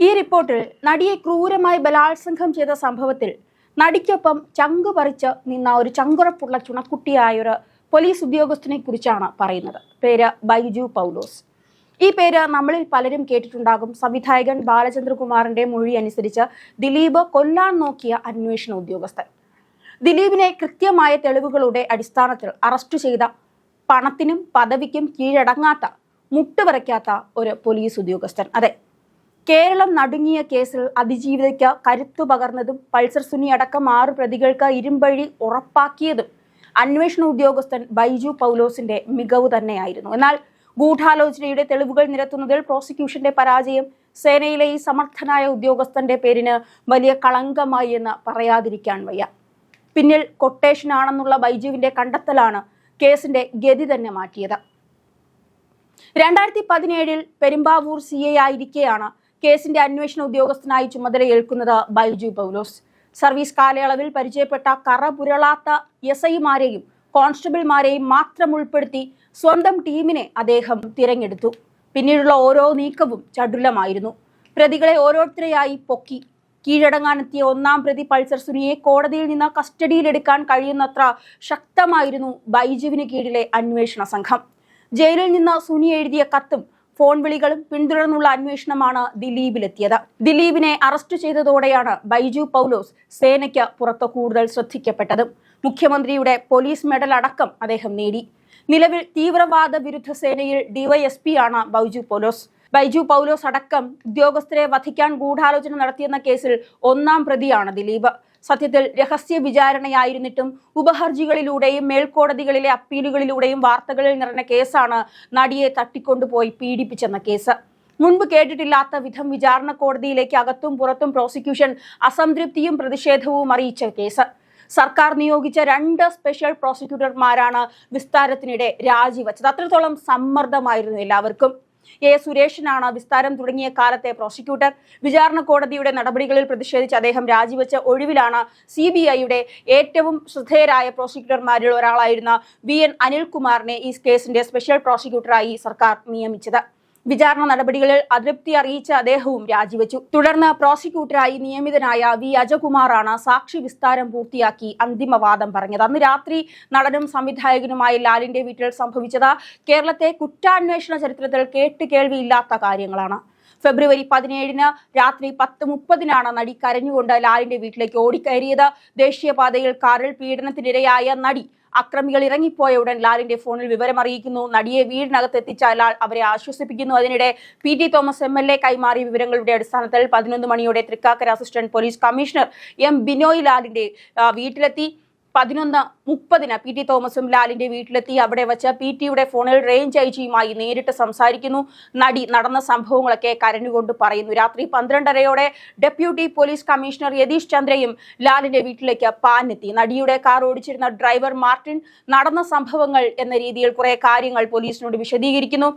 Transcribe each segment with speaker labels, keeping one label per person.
Speaker 1: ഈ റിപ്പോർട്ടിൽ നടിയെ ക്രൂരമായി ബലാത്സംഗം ചെയ്ത സംഭവത്തിൽ നടിക്കൊപ്പം ചങ്ക് പറിച്ച് നിന്ന ഒരു ചങ്കുറപ്പുള്ള ചുണക്കുട്ടിയായൊരു പോലീസ് ഉദ്യോഗസ്ഥനെ കുറിച്ചാണ് പറയുന്നത്. പേര് ബൈജു പൗലോസ്. ഈ പേര് നമ്മളിൽ പലരും കേട്ടിട്ടുണ്ടാകും. സംവിധായകൻ ബാലചന്ദ്രകുമാറിന്റെ മൊഴി അനുസരിച്ച് ദിലീപ് കൊല്ലാൻ നോക്കിയ അന്വേഷണ ഉദ്യോഗസ്ഥൻ. ദിലീപിനെ കൃത്യമായ തെളിവുകളുടെ അടിസ്ഥാനത്തിൽ അറസ്റ്റ് ചെയ്ത പണത്തിനും പദവിക്കും കീഴടങ്ങാത്ത മുട്ടുവരയ്ക്കാത്ത ഒരു പോലീസ് ഉദ്യോഗസ്ഥൻ. അതെ കേരളം നടുങ്ങിയ കേസിൽ അതിജീവിതയ്ക്ക് കരുത്തു പകർന്നതും പൾസർ സുനി അടക്കം ആറ് പ്രതികൾക്ക് ഇരുമ്പഴി ഉറപ്പാക്കിയതും അന്വേഷണ ഉദ്യോഗസ്ഥൻ ബൈജു പൗലോസിന്റെ മികവ് തന്നെയായിരുന്നു. എന്നാൽ ഗൂഢാലോചനയുടെ തെളിവുകൾ നിരത്തുന്നതിൽ പ്രോസിക്യൂഷന്റെ പരാജയം സേനയിലെ ഈ സമർത്ഥനായ ഉദ്യോഗസ്ഥന്റെ പേരിന് വലിയ കളങ്കമായി എന്ന് പറയാതിരിക്കാൻ വയ്യ. പിന്നിൽ കൊട്ടേഷൻ ആണെന്നുള്ള ബൈജുവിന്റെ കണ്ടെത്തലാണ് കേസിന്റെ ഗതി തന്നെ മാറ്റിയത്. രണ്ടായിരത്തി പതിനേഴിൽ പെരുമ്പാവൂർ സി എ ആയിരിക്കെയാണ് കേസിന്റെ അന്വേഷണ ഉദ്യോഗസ്ഥനായി ചുമതലയേൽക്കുന്നത് ബൈജു പൗലോസ്. സർവീസ് കാലയളവിൽ പരിചയപ്പെട്ട കറപുരളാത്ത എസ് ഐമാരെയും കോൺസ്റ്റബിൾമാരെയും മാത്രം ഉൾപ്പെടുത്തി സ്വന്തം ടീമിനെ അദ്ദേഹം തിരഞ്ഞെടുത്തു. പിന്നീടുള്ള ഓരോ നീക്കവും ചടുലമായിരുന്നു. പ്രതികളെ ഓരോരുത്തരെയായി പൊക്കി. കീഴടങ്ങാനെത്തിയ ഒന്നാം പ്രതി പൾസർ സുനിയെ കോടതിയിൽ നിന്ന് കസ്റ്റഡിയിലെടുക്കാൻ കഴിയുന്നത്ര ശക്തമായിരുന്നു ബൈജുവിന് കീഴിലെ അന്വേഷണ സംഘം. ജയിലിൽ നിന്ന് സുനി എഴുതിയ കത്തും ഫോൺ വിളികളും പിന്തുടർന്നുള്ള അന്വേഷണമാണ് ദിലീപിലെത്തിയത്. ദിലീപിനെ അറസ്റ്റ് ചെയ്തതോടെയാണ് ബൈജു പൗലോസ് സേനയ്ക്ക് പുറത്ത് കൂടുതൽ ശ്രദ്ധിക്കപ്പെട്ടത്. മുഖ്യമന്ത്രിയുടെ പോലീസ് മെഡൽ അടക്കം അദ്ദേഹം നേടി. നിലവിൽ തീവ്രവാദ വിരുദ്ധ സേനയിൽ ഡിവൈഎസ്പി ആണ് ബൈജു പൗലോസ്. ബൈജു പൗലോസ് അടക്കം ഉദ്യോഗസ്ഥരെ വധിക്കാൻ ഗൂഢാലോചന നടത്തിയെന്ന കേസിൽ ഒന്നാം പ്രതിയാണ് ദിലീപ്. സത്യത്തിൽ രഹസ്യ വിചാരണയായിരുന്നിട്ടും ഉപഹർജികളിലൂടെയും മേൽക്കോടതികളിലെ അപ്പീലുകളിലൂടെയും വാർത്തകളിൽ നിറഞ്ഞ കേസാണ് നടിയെ തട്ടിക്കൊണ്ടുപോയി പീഡിപ്പിച്ചെന്ന കേസ്. മുൻപ് കേട്ടിട്ടില്ലാത്ത വിധം വിചാരണ കോടതിയിലേക്ക് അകത്തും പുറത്തും പ്രോസിക്യൂഷൻ അസംതൃപ്തിയും പ്രതിഷേധവും അറിയിച്ച കേസ്. സർക്കാർ നിയോഗിച്ച രണ്ട് സ്പെഷ്യൽ പ്രോസിക്യൂട്ടർമാരാണ് വിസ്താരത്തിനിടെ രാജിവെച്ചത്. അത്രത്തോളം സമ്മർദ്ദമായിരുന്നു എല്ലാവർക്കും. എ സുരേഷിനാണ് വിസ്താരം തുടങ്ങിയ കാലത്തെ പ്രോസിക്യൂട്ടർ. വിചാരണ കോടതിയുടെ നടപടികളിൽ പ്രതിഷേധിച്ച് അദ്ദേഹം രാജിവെച്ച ഒഴിവിലാണ് സി ബി ഐയുടെ ഏറ്റവും ശ്രദ്ധേയരായ പ്രോസിക്യൂട്ടർമാരിൽ ഒരാളായിരുന്ന വി എൻ അനിൽകുമാറിനെ ഈ കേസിന്റെ സ്പെഷ്യൽ പ്രോസിക്യൂട്ടറായി സർക്കാർ നിയമിച്ചത്. വിചാരണ നടപടികളിൽ അതൃപ്തി അറിയിച്ച അദ്ദേഹവും രാജിവെച്ചു. തുടർന്ന് പ്രോസിക്യൂട്ടറായി നിയമിതനായ വി. അജകുമാറാണ് സാക്ഷി വിസ്താരം പൂർത്തിയാക്കി അന്തിമവാദം പറഞ്ഞത്. അന്ന് രാത്രി നടനും സംവിധായകനുമായ ലാലിന്റെ വീട്ടിൽ സംഭവിച്ചത് കേരളത്തെ കുറ്റാന്വേഷണ ചരിത്രത്തിൽ കേട്ട് കേട്ടുകേൾവിയില്ലാത്ത കാര്യങ്ങളാണ്. ഫെബ്രുവരി പതിനേഴിന് രാത്രി പത്ത് മുപ്പതിനാണ് നടി കരഞ്ഞുകൊണ്ട് ലാലിന്റെ വീട്ടിലേക്ക് ഓടിക്കയറിയത്. ദേശീയപാതയിൽ കാറിൽ പീഡനത്തിനിരയായ നടി അക്രമികൾ ഇറങ്ങിപ്പോയ ഉടൻ ലാലിന്റെ ഫോണിൽ വിവരം അറിയിക്കുന്നു നടിയെ വീടിനകത്ത് എത്തിച്ച ലാൽ അവരെ ആശ്വസിപ്പിക്കുന്നു. അതിനിടെ P T Thomas M L A കൈമാറിയ വിവരങ്ങളുടെ അടിസ്ഥാനത്തിൽ പതിനൊന്ന് മണിയോടെ Thrikkakara assistant police commissioner M Binoy ലാലിന്റെ വീട്ടിലെത്തി. പതിനൊന്ന് മുപ്പതിന് പി ടി തോമസും ലാലിന്റെ വീട്ടിലെത്തി. അവിടെ വെച്ച് പി ടിയുടെ ഫോണിൽ റേഞ്ച് ഐ ജിയുമായി നേരിട്ട് സംസാരിക്കുന്നു. നടി നടന്ന സംഭവങ്ങളൊക്കെ കരഞ്ഞുകൊണ്ട് പറയുന്നു. രാത്രി പന്ത്രണ്ടരയോടെ ഡെപ്യൂട്ടി പോലീസ് കമ്മീഷണർ യതീഷ് ചന്ദ്രയും ലാലിന്റെ വീട്ടിലേക്ക് പാഞ്ഞെത്തി. നടിയുടെ കാർ ഓടിച്ചിരുന്ന ഡ്രൈവർ മാർട്ടിൻ നടന്ന സംഭവങ്ങൾ എന്ന രീതിയിൽ കുറെ കാര്യങ്ങൾ പോലീസിനോട് വിശദീകരിക്കുന്നു.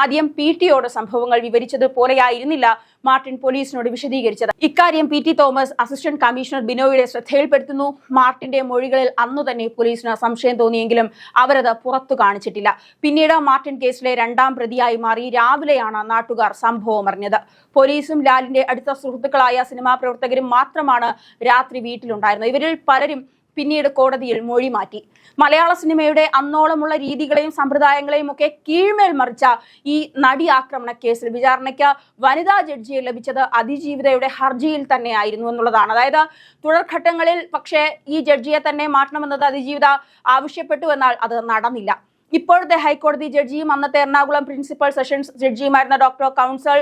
Speaker 1: ആദ്യം പി ടിയോട് സംഭവങ്ങൾ വിവരിച്ചത് പോലെയായിരുന്നില്ല മാർട്ടിൻ പോലീസിനോട് വിശദീകരിച്ചത്. ഇക്കാര്യം P T Thomas assistant commissioner ബിനോയുടെ ശ്രദ്ധയിൽപ്പെടുത്തുന്നു. മാർട്ടിന്റെ മൊഴികളിൽ അന്നു തന്നെ പോലീസിന് സംശയം തോന്നിയെങ്കിലും അവരത് പുറത്തു കാണിച്ചിട്ടില്ല. പിന്നീട് മാർട്ടിൻ കേസിലെ രണ്ടാം പ്രതിയായി മാറി രാവിലെയാണ് നാട്ടുകാർ സംഭവം അറിഞ്ഞത്. പോലീസും ലാലിന്റെ അടുത്ത സുഹൃത്തുക്കളായ സിനിമാ പ്രവർത്തകരും മാത്രമാണ് രാത്രി വീട്ടിലുണ്ടായിരുന്നത്. ഇവരിൽ പലരും പിന്നീട് കോടതിയിൽ മൊഴി മാറ്റി. മലയാള സിനിമയുടെ അന്നോളമുള്ള രീതികളെയും സമ്പ്രദായങ്ങളെയും ഒക്കെ കീഴ്മേൽ മറിച്ച ഈ നടി ആക്രമണ കേസിൽ വിചാരണയ്ക്ക് വനിതാ ജഡ്ജിയെ ലഭിച്ചത് അതിജീവിതയുടെ ഹർജിയിൽ തന്നെയായിരുന്നു എന്നുള്ളതാണ്. അതായത് തുടർഘട്ടങ്ങളിൽ പക്ഷേ ഈ ജഡ്ജിയെ തന്നെ മാറ്റണമെന്നത് അതിജീവിത ആവശ്യപ്പെട്ടു എന്നാൽ അത് നടന്നില്ല. ഇപ്പോഴത്തെ ഹൈക്കോടതി ജഡ്ജിയും അന്നത്തെ എറണാകുളം പ്രിൻസിപ്പൽ സെഷൻസ് ജഡ്ജിയുമായിരുന്ന ഡോക്ടർ കൗൺസൽ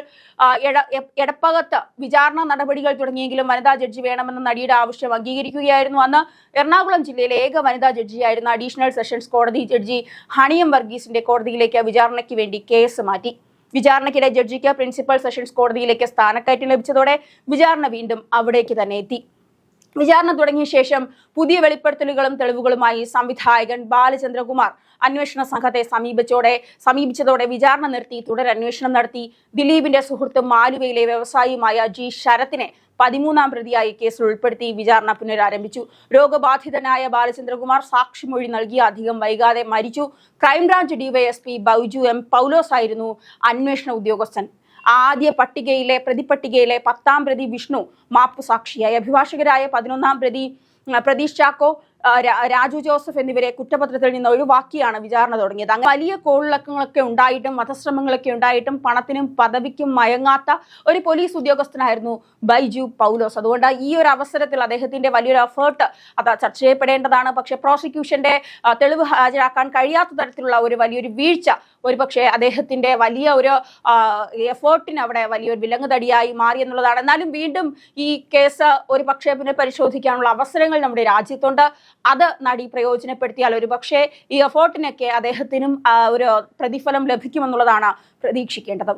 Speaker 1: എടപ്പകത്ത് വിചാരണ നടപടികൾ തുടങ്ങിയെങ്കിലും വനിതാ ജഡ്ജി വേണമെന്ന നടിയുടെ ആവശ്യം അംഗീകരിക്കുകയായിരുന്നു. അന്ന് എറണാകുളം ജില്ലയിലെ ഏക വനിതാ ജഡ്ജിയായിരുന്ന അഡീഷണൽ സെഷൻസ് കോടതി ജഡ്ജി ഹണിയം വർഗീസിന്റെ കോടതിയിലേക്ക് വിചാരണയ്ക്ക് വേണ്ടി കേസ് മാറ്റി. വിചാരണയ്ക്കിടെ ജഡ്ജിക്ക് പ്രിൻസിപ്പൽ സെഷൻസ് കോടതിയിലേക്ക് സ്ഥാനക്കയറ്റം ലഭിച്ചതോടെ വിചാരണ വീണ്ടും അവിടേക്ക് തന്നെ എത്തി. വിചാരണ തുടങ്ങിയ ശേഷം പുതിയ വെളിപ്പെടുത്തലുകളും തെളിവുകളുമായി സംവിധായകൻ ബാലചന്ദ്രകുമാർ അന്വേഷണ സംഘത്തെ സമീപിച്ചോടെ സമീപിച്ചതോടെ വിചാരണ നിർത്തി തുടരന്വേഷണം നടത്തി. ദിലീപിന്റെ സുഹൃത്ത് മാലുവയിലെ വ്യവസായിയുമായ ജി ശരത്തിനെ പതിമൂന്നാം പ്രതിയായി കേസിൽ ഉൾപ്പെടുത്തി വിചാരണ പുനരാരംഭിച്ചു. രോഗബാധിതനായ ബാലചന്ദ്രകുമാർ സാക്ഷിമൊഴി നൽകി അധികം വൈകാതെ മരിച്ചു. Crime branch DYSP Baiju M Paulose ആയിരുന്നു അന്വേഷണ ഉദ്യോഗസ്ഥൻ. ആദ്യ പട്ടികയിലെ പ്രതിപട്ടികയിലെ പത്താം പ്രതി വിഷ്ണു മാപ്പുസാക്ഷിയായി. അഭിഭാഷകരായ പതിനൊന്നാം പ്രതി ആ, പ്രതീഷ് ചാക്കോ ആ, രാ- രാജു ജോസഫ് എന്നിവരെ കുറ്റപത്രത്തിൽ നിന്ന് ഒഴിവാക്കിയാണ് വിചാരണ തുടങ്ങിയത്. അങ്ങനെ വലിയ കോളിളക്കങ്ങളൊക്കെ ഉണ്ടായിട്ടും വധശ്രമങ്ങളൊക്കെ ഉണ്ടായിട്ടും പണത്തിനും പദവിക്കും മയങ്ങാത്ത ഒരു പോലീസ് ഉദ്യോഗസ്ഥനായിരുന്നു ബൈജു പൗലോസ്. അതുകൊണ്ട് ഈ ഒരു അവസരത്തിൽ അദ്ദേഹത്തിന്റെ വലിയൊരു എഫേർട്ട് അത് ചർച്ച ചെയ്യപ്പെടേണ്ടതാണ്. പക്ഷേ പ്രോസിക്യൂഷന്റെ തെളിവ് ഹാജരാക്കാൻ കഴിയാത്ത തരത്തിലുള്ള ഒരു വലിയൊരു വീഴ്ച ഒരുപക്ഷെ അദ്ദേഹത്തിന്റെ വലിയ ഒരു എഫേർട്ടിന് അവിടെ വലിയൊരു വിലങ്ങുതടിയായി മാറി എന്നുള്ളതാണ്. എന്നാലും വീണ്ടും ഈ കേസ് ഒരു പക്ഷേ പരിശോധിക്കാനുള്ള അവസരങ്ങൾ നമ്മുടെ രാജ്യത്തുണ്ട്. അത് നടി പ്രയോജനപ്പെടുത്തിയാൽ ഒരു പക്ഷേ ഈ എഫേർട്ടിനൊക്കെ അദ്ദേഹത്തിനും ഒരു പ്രതിഫലം ലഭിക്കുമെന്നുള്ളതാണ് പ്രതീക്ഷിക്കേണ്ടത്.